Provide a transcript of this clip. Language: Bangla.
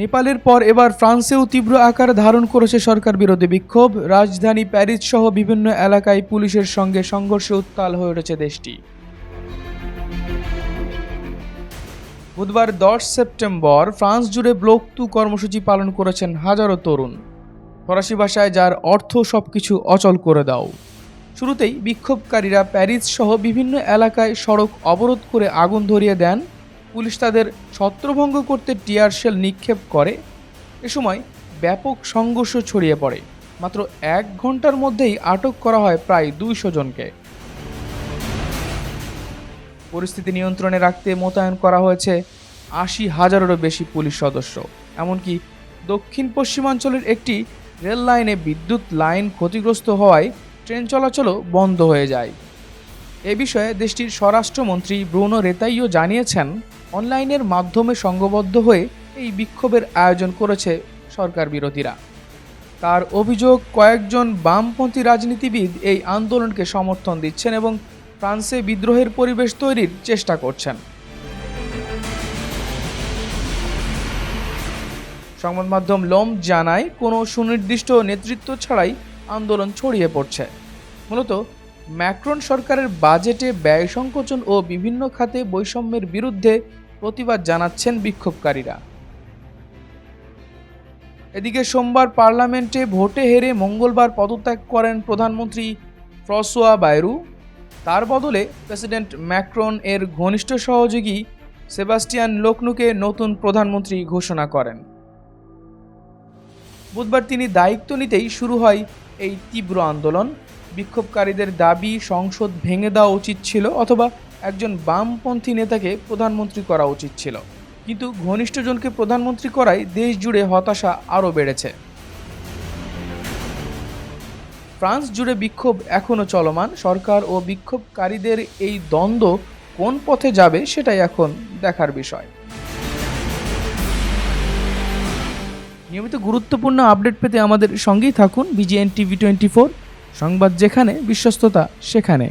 নেপালের পর এবার ফ্রান্সেও তীব্র আকার ধারণ করেছে সরকার বিরোধী বিক্ষোভ। রাজধানী প্যারিস সহ বিভিন্ন এলাকায় পুলিশের সঙ্গে সংঘর্ষে উত্তাল হয়ে উঠেছে দেশটি। বুধবার দশ সেপ্টেম্বর ফ্রান্স জুড়ে ব্লক টু কর্মসূচি পালন করেছেন হাজারো তরুণ। ফরাসি ভাষায় যার অর্থ সবকিছু অচল করে দাও। শুরুতেই বিক্ষোভকারীরা প্যারিস সহ বিভিন্ন এলাকায় সড়ক অবরোধ করে আগুন ধরিয়ে দেন। পুলিশ তাদের ছত্রভঙ্গ করতে টিয়ার শেল নিক্ষেপ করে। এ সময় ব্যাপক সংঘর্ষ ছড়িয়ে পড়ে। মাত্র এক ঘণ্টার মধ্যেই আটক করা হয় প্রায় দুইশো জনকে। পরিস্থিতি নিয়ন্ত্রণে রাখতে মোতায়েন করা হয়েছে আশি হাজারেরও বেশি পুলিশ সদস্য। এমনকি দক্ষিণ পশ্চিমাঞ্চলের একটি রেল লাইনে বিদ্যুৎ লাইন ক্ষতিগ্রস্ত হওয়ায় ট্রেন চলাচলও বন্ধ হয়ে যায়। এ বিষয়ে দেশটির স্বরাষ্ট্রমন্ত্রী ব্রুনো রেতাইও জানিয়েছেন, অনলাইনের মাধ্যমে সংঘবদ্ধ হয়ে এই বিক্ষোভের আয়োজন করেছে সরকার বিরোধীরা। তার অভিযোগ, কয়েকজন বামপন্থী রাজনীতিবিদ এই আন্দোলনকে সমর্থন দিচ্ছেন এবং ফ্রান্সে বিদ্রোহের পরিবেশ তৈরির চেষ্টা করছেন। সংবাদ মাধ্যম লোম জানায়, কোনো সুনির্দিষ্ট নেতৃত্ব ছাড়াই আন্দোলন ছড়িয়ে পড়ছে। মূলত ম্যাক্রন সরকারের বাজেটে ব্যয় সংকোচন ও বিভিন্ন খাতে বৈষম্যের বিরুদ্ধে প্রতিবাদ জানাচ্ছেন বিক্ষোভকারীরা। এদিকে সোমবার পার্লামেন্টে ভোটে হেরে মঙ্গলবার পদত্যাগ করেন প্রধানমন্ত্রী ফ্রসোয়া বাইরু। তার বদলে প্রেসিডেন্ট ম্যাক্রন এর ঘনিষ্ঠ সহযোগী সেবাস্টিয়ান লোকনুকে নতুন প্রধানমন্ত্রী ঘোষণা করেন। বুধবার তিনি দায়িত্ব নিতেই শুরু হয় এই তীব্র আন্দোলন। বিক্ষোভকারীদের দাবি, সংসদ ভেঙে দেওয়া উচিত ছিল অথবা একজন বামপন্থী নেতাকে প্রধানমন্ত্রী করা উচিত ছিল। কিন্তু ঘনিষ্ঠজনকে প্রধানমন্ত্রী করায় দেশ জুড়ে হতাশা আরও বেড়েছে। ফ্রান্স জুড়ে বিক্ষোভ এখনও চলমান। সরকার ও বিক্ষোভকারীদের এই দ্বন্দ্ব কোন পথে যাবে সেটাই এখন দেখার বিষয়। নিয়মিত গুরুত্বপূর্ণ আপডেট পেতে আমাদের সঙ্গেই থাকুন বিজিএন টিভি টোয়েন্টি ফোর, সংবাদ যেখানে, বিশ্বস্ততা সেখানে।